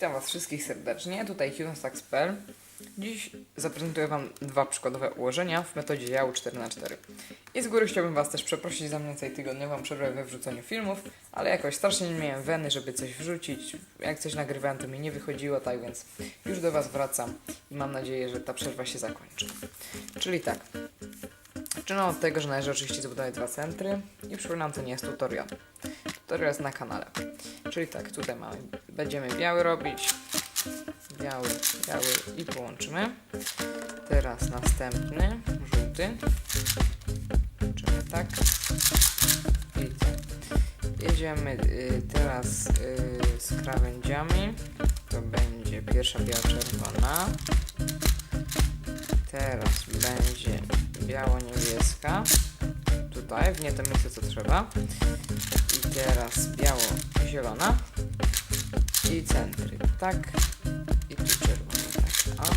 Witam Was wszystkich serdecznie, tutaj HumanStax.pl. Dziś zaprezentuję Wam dwa przykładowe ułożenia w metodzie JAU 4x4. I z góry chciałbym Was też przeprosić za mniej więcej tygodniową przerwę we wrzuceniu filmów, ale jakoś strasznie nie miałem weny, żeby coś wrzucić. Jak coś nagrywałem, to mi nie wychodziło, tak więc już do Was wracam i mam nadzieję, że ta przerwa się zakończy. Czyli tak, Zaczynam od tego, że należy oczywiście zbudować dwa centry i przypominam, to nie jest tutorial. Tutorial jest na kanale. Czyli tak, tutaj mamy, będziemy biały robić, biały, biały i połączymy. Teraz następny, żółty. Czymy tak. I tak. Jedziemy y, teraz y, z krawędziami. To będzie pierwsza biała czerwona. Teraz będzie biało-niebieska. Tutaj, w nie to miejsce co trzeba. I teraz biało-zielona. I centry. Tak. I tu czerwony. Tak. O.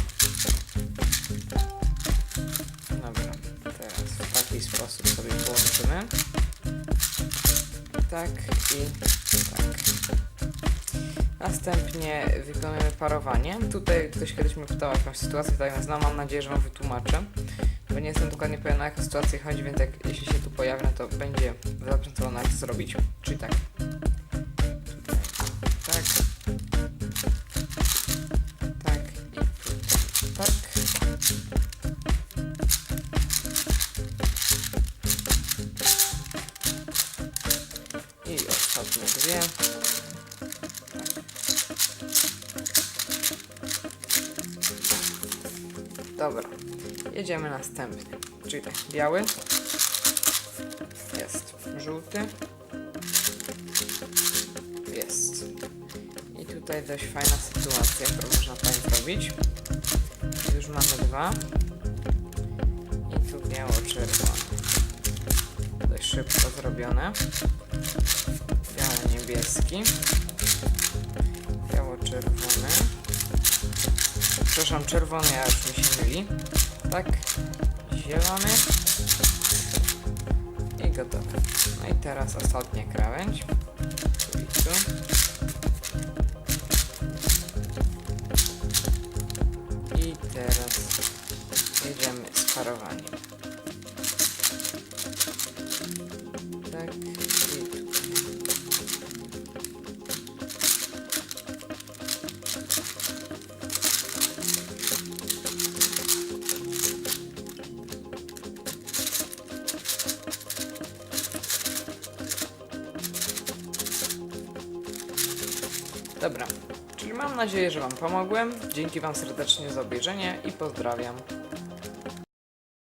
Dobra. Teraz w taki sposób sobie połączymy. Tak i tak. Następnie wykonujemy parowanie. Tutaj ktoś kiedyś mnie pytał o jakąś sytuację, tak więc no, mam nadzieję, że Wam wytłumaczę. Bo nie jestem dokładnie pewien o jaką sytuację chodzi, więc jak, jeśli się tu pojawi, no to będzie zaprezentowane jak to zrobić. Czyli tak. Tak. Tak. I. Tak. I ostatnie dwie. Dobra, jedziemy następny. Czyli tak, biały. Jest. Żółty. Jest. I tutaj dość fajna sytuacja, którą można tutaj zrobić. Już mamy dwa. I tu biało-czerwone. Dość szybko zrobione. Biało-niebieski. Biało-czerwony. Przepraszam, czerwony, ja już mi się myli. Tak, zielony. I gotowe. No i teraz ostatnia krawędź. Tu i tu. I teraz jedziemy z parowaniem. Dobra, czyli mam nadzieję, że Wam pomogłem. Dzięki Wam serdecznie za obejrzenie i pozdrawiam.